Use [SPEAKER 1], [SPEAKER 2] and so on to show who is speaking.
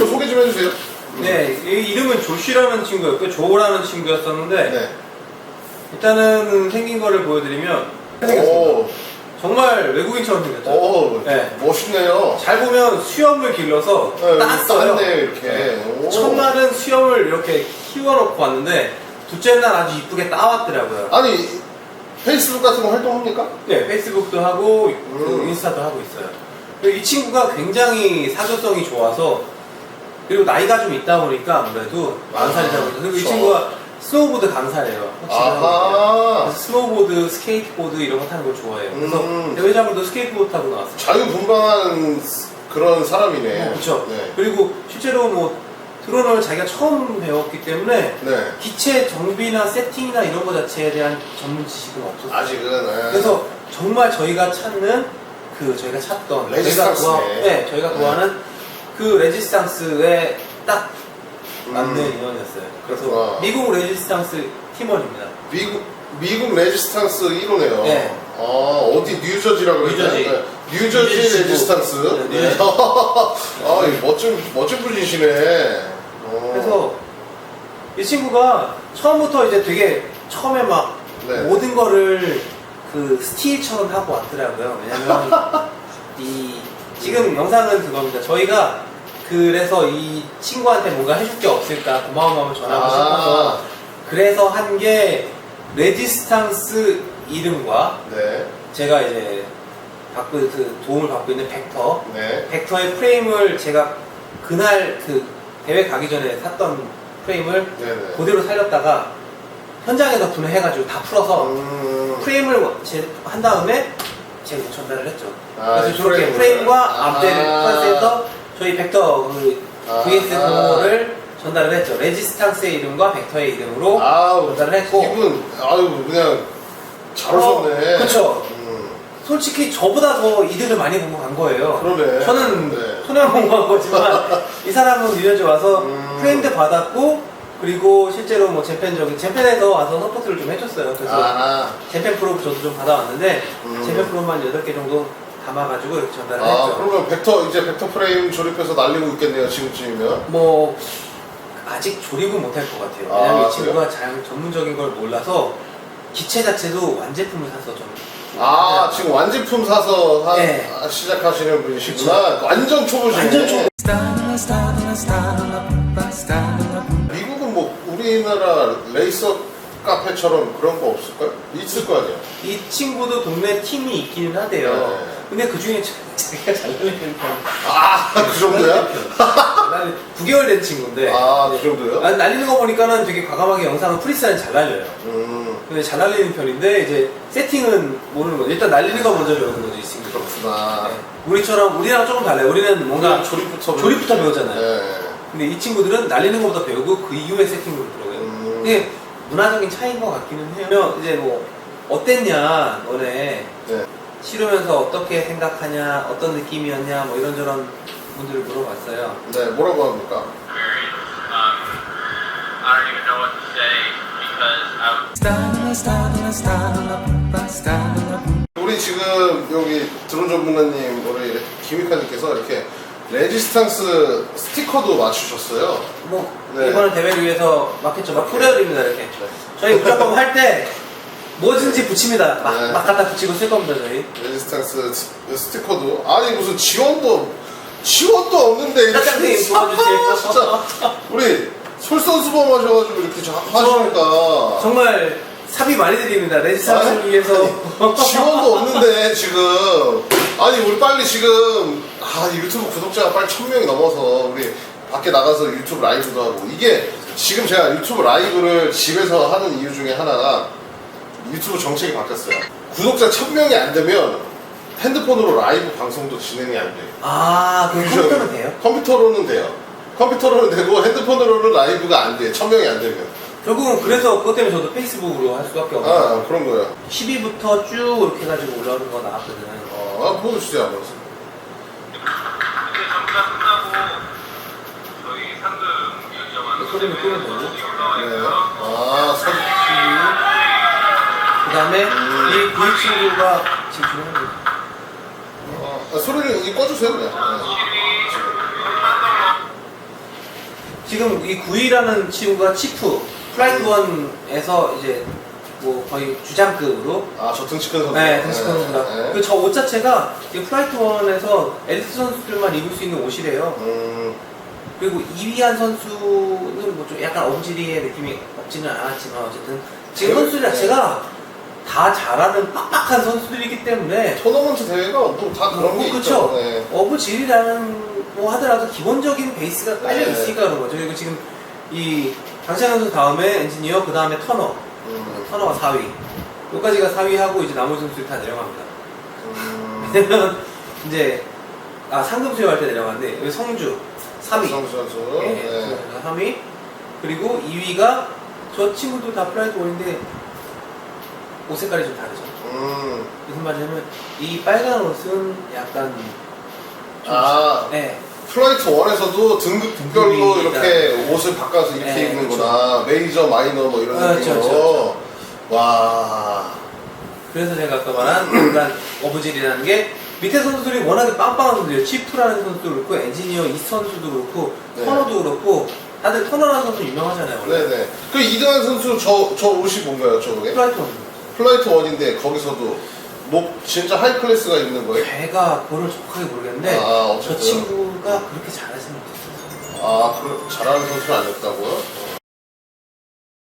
[SPEAKER 1] 한번 소개 좀 해주세요.
[SPEAKER 2] 네, 이 이름은 조시라는 친구였고 조라는 친구였었는데
[SPEAKER 1] 네.
[SPEAKER 2] 일단은 생긴 거를 보여드리면
[SPEAKER 1] 오,
[SPEAKER 2] 정말 외국인처럼 생겼죠.
[SPEAKER 1] 오,
[SPEAKER 2] 네.
[SPEAKER 1] 멋있네요.
[SPEAKER 2] 잘 보면 수염을 길러서
[SPEAKER 1] 네,
[SPEAKER 2] 땄어요.
[SPEAKER 1] 땄네요, 이렇게.
[SPEAKER 2] 네.
[SPEAKER 1] 오.
[SPEAKER 2] 첫날은 수염을 이렇게 키워놓고 왔는데 둘째 날 아주 이쁘게 따왔더라고요.
[SPEAKER 1] 아니, 페이스북 같은 거 활동합니까?
[SPEAKER 2] 네, 페이스북도 하고 그
[SPEAKER 1] 음.
[SPEAKER 2] 인스타도 하고 있어요. 그리고 이 친구가 굉장히 사교성이 좋아서 그리고 나이가 좀 있다 보니까 아무래도 많은 살이다 보니까 그리고 이
[SPEAKER 1] 그렇죠.
[SPEAKER 2] 친구가 스노우보드 있어요.
[SPEAKER 1] 아하.
[SPEAKER 2] 스노우보드, 스케이트보드 이런 거 타는 걸 좋아해요. 그래서
[SPEAKER 1] 음.
[SPEAKER 2] 대회장도 스케이트보드 타고 나왔어요.
[SPEAKER 1] 자유분방한 그런 사람이네.
[SPEAKER 2] 그렇죠.
[SPEAKER 1] 네.
[SPEAKER 2] 그리고 실제로 뭐 드론을 자기가 처음 배웠기 때문에
[SPEAKER 1] 네.
[SPEAKER 2] 기체 정비나 세팅이나 이런 거 자체에 대한 전문 지식은 없었어요.
[SPEAKER 1] 아직은. 네.
[SPEAKER 2] 그래서 정말 저희가 찾는 그 저희가 찾던 저희가
[SPEAKER 1] 레지스탕스네.
[SPEAKER 2] 좋아, 네, 저희가 좋아하는 그 레지스탕스에 딱 맞는
[SPEAKER 1] 음.
[SPEAKER 2] 인원이었어요. 그래서
[SPEAKER 1] 그렇구나.
[SPEAKER 2] 미국 레지스탕스 팀원입니다.
[SPEAKER 1] 미국 미국 레지스탕스 1호네요.
[SPEAKER 2] 네.
[SPEAKER 1] 아 어디 뉴저지라고 그랬나요?
[SPEAKER 2] 뉴저지.
[SPEAKER 1] 네. 뉴저지
[SPEAKER 2] 뉴저지
[SPEAKER 1] 레지스탕스.
[SPEAKER 2] 네,
[SPEAKER 1] 네.
[SPEAKER 2] 뉴저지.
[SPEAKER 1] 아 이거 멋진 멋진 분이시네. 어.
[SPEAKER 2] 그래서 이 친구가 처음부터 이제 되게 처음에 막
[SPEAKER 1] 네.
[SPEAKER 2] 모든 거를 그 스틸처럼 하고 왔더라고요. 왜냐면 이 지금 영상은 그겁니다. 저희가 그래서 이 친구한테 뭔가 해줄 게 없을까 고마운 마음을 전하고
[SPEAKER 1] 아.
[SPEAKER 2] 싶어서 그래서 한 게 레지스탕스 이름과
[SPEAKER 1] 네.
[SPEAKER 2] 제가 이제 받고 그 도움을 받고 있는 벡터
[SPEAKER 1] 네.
[SPEAKER 2] 벡터의 프레임을 제가 그날 그 대회 가기 전에 샀던 프레임을
[SPEAKER 1] 네네.
[SPEAKER 2] 그대로 살렸다가 현장에서 분해해가지고 다 풀어서
[SPEAKER 1] 음.
[SPEAKER 2] 프레임을 제- 한 다음에 제가 전달을 했죠.
[SPEAKER 1] 아,
[SPEAKER 2] 그래서 저렇게
[SPEAKER 1] 프레임을.
[SPEAKER 2] 프레임과 앞대를
[SPEAKER 1] 아.
[SPEAKER 2] 컨셉에서 저희 벡터 그
[SPEAKER 1] 아.
[SPEAKER 2] VS 공모를 전달을 했죠. 레지스탕스의 이름과 벡터의 이름으로
[SPEAKER 1] 아우
[SPEAKER 2] 전달을 했고
[SPEAKER 1] 이분 아유 그냥 잘 오셨네.
[SPEAKER 2] 어, 그쵸.
[SPEAKER 1] 음.
[SPEAKER 2] 솔직히 저보다 더 이득을 많이 보고 간 거예요.
[SPEAKER 1] 그러네.
[SPEAKER 2] 저는
[SPEAKER 1] 네.
[SPEAKER 2] 손해만 간 거지만 이 사람은 뉴저지 와서
[SPEAKER 1] 음.
[SPEAKER 2] 프레임도 받았고 그리고 실제로 뭐 재팬적인 재팬에서 와서 서포트를 좀 해줬어요. 그래서
[SPEAKER 1] 아.
[SPEAKER 2] 재팬 프로 저도 좀 받아왔는데
[SPEAKER 1] 음.
[SPEAKER 2] 재팬 프로만 8개 정도 담아가지고 이렇게 전달을
[SPEAKER 1] 아
[SPEAKER 2] 했죠.
[SPEAKER 1] 그러면 벡터 이제 벡터 프레임 조립해서 날리고 있겠네요 지금쯤이면.
[SPEAKER 2] 뭐 아직 조립은 못할 것 같아요.
[SPEAKER 1] 아,
[SPEAKER 2] 왜냐면 이 친구가 잘 전문적인 걸 몰라서 기체 자체도 완제품을 사서
[SPEAKER 1] 좀아 지금 완제품 사서 하-
[SPEAKER 2] 네.
[SPEAKER 1] 아, 시작하시는 분이시구나. 완전 초보시네.
[SPEAKER 2] 완전 초보.
[SPEAKER 1] 미국은 뭐 우리나라 레이서 카페처럼 그런 거 없을까요? 있을 거 아니야.
[SPEAKER 2] 이 친구도 동네 팀이 있기는 하대요.
[SPEAKER 1] 네.
[SPEAKER 2] 근데 그 중에 자기가 잘 날리는 편.
[SPEAKER 1] 아 그 정도야?
[SPEAKER 2] 나는 9개월 된 친구인데.
[SPEAKER 1] 아 그 정도요?
[SPEAKER 2] 아, 날리는 거 보니까는 되게 과감하게 영상을 프리스타일 잘 날려요.
[SPEAKER 1] 음
[SPEAKER 2] 근데 잘 날리는 편인데 이제 세팅은 모르는 거죠. 일단 날리는 거 먼저 배우는 거죠, 이 친구.
[SPEAKER 1] 그렇구나.
[SPEAKER 2] 네. 우리처럼 우리랑 조금 달라요. 우리는 뭔가
[SPEAKER 1] 우리는 조립부터
[SPEAKER 2] 조립부터 배우잖아요.
[SPEAKER 1] 네.
[SPEAKER 2] 근데 이 친구들은 날리는 것부터 배우고 그 이후에 세팅으로 들어가요.
[SPEAKER 1] 음.
[SPEAKER 2] 이게 문화적인 차이인 것 같기는 해요. 그러면 이제 뭐 어땠냐, 너네
[SPEAKER 1] 네.
[SPEAKER 2] 실으면서 어떻게 생각하냐, 어떤 느낌이었냐, 뭐 이런저런 분들을 물어봤어요.
[SPEAKER 1] 네 뭐라고 합니까?
[SPEAKER 3] I don't even know what to say because I
[SPEAKER 1] 우리 지금 여기 드론 전문가님 우리 김익환님께서 이렇게 레지스탕스 스티커도 맞추셨어요.
[SPEAKER 2] 뭐
[SPEAKER 1] 네.
[SPEAKER 2] 이번에 대회를 위해서 맞겠죠. 막 풀어드립니다 이렇게. 저희 무조건 할 때 뭐든지 붙입니다. 막,
[SPEAKER 1] 네.
[SPEAKER 2] 막 갖다 붙이고 쓸 겁니다 저희.
[SPEAKER 1] 레지스탕스 스- 스티커도 아니 무슨 지원도 지원도 없는데 이렇게
[SPEAKER 2] 사장님.
[SPEAKER 1] 진짜 우리 솔선수범 하셔가지고 이렇게 자- 하시니까
[SPEAKER 2] 정말 삽이 많이 드립니다. 레지스탕스를
[SPEAKER 1] 아니,
[SPEAKER 2] 위해서.
[SPEAKER 1] 지원도 없는데 지금 아니 우리 빨리 지금 아 유튜브 구독자가 빨리 천 명이 넘어서 우리 밖에 나가서 유튜브 라이브도 하고 이게 지금 제가 유튜브 라이브를 집에서 하는 이유 중에 하나가 유튜브 정책이 바뀌었어요 구독자 천 명이 안 되면 핸드폰으로 라이브 방송도 진행이 안 돼요
[SPEAKER 2] 아, 그럼? 컴퓨터는 돼요?
[SPEAKER 1] 컴퓨터로는 돼요 컴퓨터로는 되고 핸드폰으로는 라이브가 안 돼요 천 명이 안 되면
[SPEAKER 2] 결국은 그래서 그것 때문에 저도 페이스북으로 할 수밖에 없어요.
[SPEAKER 1] 아 그런 거예요
[SPEAKER 2] 10위부터 쭉 이렇게 해가지고 올라오는 거 나왔거든요.
[SPEAKER 1] 어, 아 보여주세요 한번
[SPEAKER 3] 이제 전부 다 끝나고 저희 상금 일정한
[SPEAKER 2] 소리는 끄면 되고.
[SPEAKER 1] 아 선,
[SPEAKER 2] 그 다음에 이 구입 친구가 지금 주문한 거.
[SPEAKER 1] 아, 소리를 이 꺼주세요 그냥. 네.
[SPEAKER 2] 지금 이 9위라는 친구가 치프 플라이트 원에서 이제 뭐 거의 주장급으로
[SPEAKER 1] 아, 저 등치 큰 선수.
[SPEAKER 2] 네, 등치 큰 선수가.
[SPEAKER 1] 네.
[SPEAKER 2] 그저 옷 자체가 이 플라이트 원에서 엘리트 선수들만 입을 수 있는 옷이래요.
[SPEAKER 1] 음,
[SPEAKER 2] 그리고 2위한 선수는 뭐 좀 약간 엄지리의 느낌이 없지는 않았지만 어쨌든 지금
[SPEAKER 1] 네.
[SPEAKER 2] 선수들 자체가 다 잘하는 빡빡한 선수들이기 때문에
[SPEAKER 1] 토너먼트 대회가 뭐다 그런 게
[SPEAKER 2] 그렇죠.
[SPEAKER 1] 있죠. 네.
[SPEAKER 2] 어부질이라는 뭐 하더라도 기본적인 베이스가 깔려
[SPEAKER 1] 네.
[SPEAKER 2] 있으니까 그런 거죠. 그리고 지금 이 강찬 선수 다음에 엔지니어 그 다음에 터너
[SPEAKER 1] 음,
[SPEAKER 2] 터너가 4위 여기까지가 4위 하고 이제 나머지 선수들이 다 내려갑니다.
[SPEAKER 1] 음,
[SPEAKER 2] 왜냐면 이제 아 상금 수여할 때 내려갔는데 여기 성주 3위
[SPEAKER 1] 성수 선수.
[SPEAKER 2] 예,
[SPEAKER 1] 네.
[SPEAKER 2] 3위 그리고 2위가 저 친구도 다 플라이트 원인데 옷 색깔이 좀 다르죠.
[SPEAKER 1] 음,
[SPEAKER 2] 무슨 말이냐면 이 빨간 옷은 약간 좀
[SPEAKER 1] 아,
[SPEAKER 2] 네.
[SPEAKER 1] 플라이트 원에서도 등급별로
[SPEAKER 2] 등급이
[SPEAKER 1] 이렇게 옷을 바꿔서 이렇게
[SPEAKER 2] 네,
[SPEAKER 1] 입는구나. 메이저, 마이너 뭐 이런
[SPEAKER 2] 아,
[SPEAKER 1] 느낌으로.
[SPEAKER 2] 그렇죠, 그렇죠.
[SPEAKER 1] 와.
[SPEAKER 2] 그래서 제가 아까 말한 약간 어부질이라는 게 밑에 선수들이 워낙에 빵빵한 선수예요. 치프라는 선수도 그렇고 엔지니어 이 선수도 그렇고
[SPEAKER 1] 네.
[SPEAKER 2] 터너도 그렇고 다들 터너라는 선수 유명하잖아요. 원래.
[SPEAKER 1] 네네. 그 이등한 선수 저, 저 옷이 뭔가요, 저게?
[SPEAKER 2] 플라이트 원.
[SPEAKER 1] 플라이트 원인데 거기서도 뭐 진짜 하이 클래스가 있는 거예요?
[SPEAKER 2] 제가 그거를 정확하게 모르겠는데
[SPEAKER 1] 아,
[SPEAKER 2] 저
[SPEAKER 1] 어쨌든.
[SPEAKER 2] 친구가 그렇게 잘하지는 못했어요.
[SPEAKER 1] 아, 그럼 잘하는 선수는 아니었다고요?